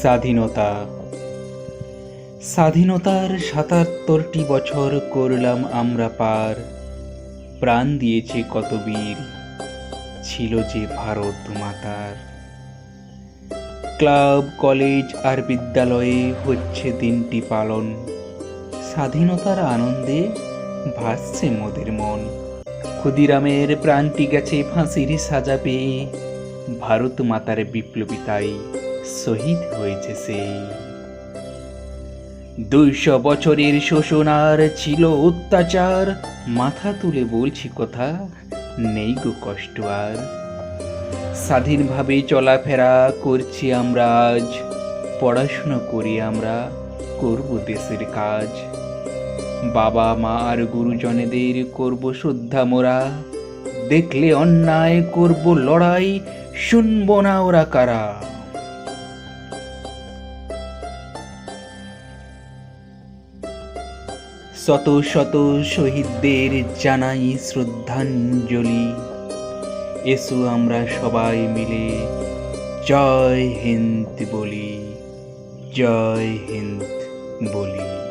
স্বাধীনতা। স্বাধীনতার সাতাত্তরটি বছর করলাম আমরা পার। প্রাণ দিয়েছে কত বীর, ছিল যে ভারত মাতার। ক্লাব, কলেজ আর বিদ্যালয়ে হচ্ছে দিনটি পালন। স্বাধীনতার আনন্দে ভাসছে মোদের মন। ক্ষুদিরামের প্রাণটি গেছে ফাঁসির সাজা পেয়ে, ভারত মাতার বিপ্লবিতাই শহীদ হয়েছে সেই। দুইশো বছরের শোষণার ছিল অত্যাচার। মাথা তুলে বলছি কথা, নেই গো কষ্ট আর। স্বাধীনভাবে চলাফেরা করছি আমরা আজ, পড়াশুনো করি আমরা, করব দেশের কাজ। বাবা, মা আর গুরুজনেদের করব শ্রদ্ধা মোরা। দেখলে অন্যায় করব লড়াই, শুনব না ওরা কারা। শত শত শহীদদের জানাই শ্রদ্ধাঞ্জলি। এসো আমরা সবাই মিলে জয় হিন্দ বলি, জয় হিন্দ বলি।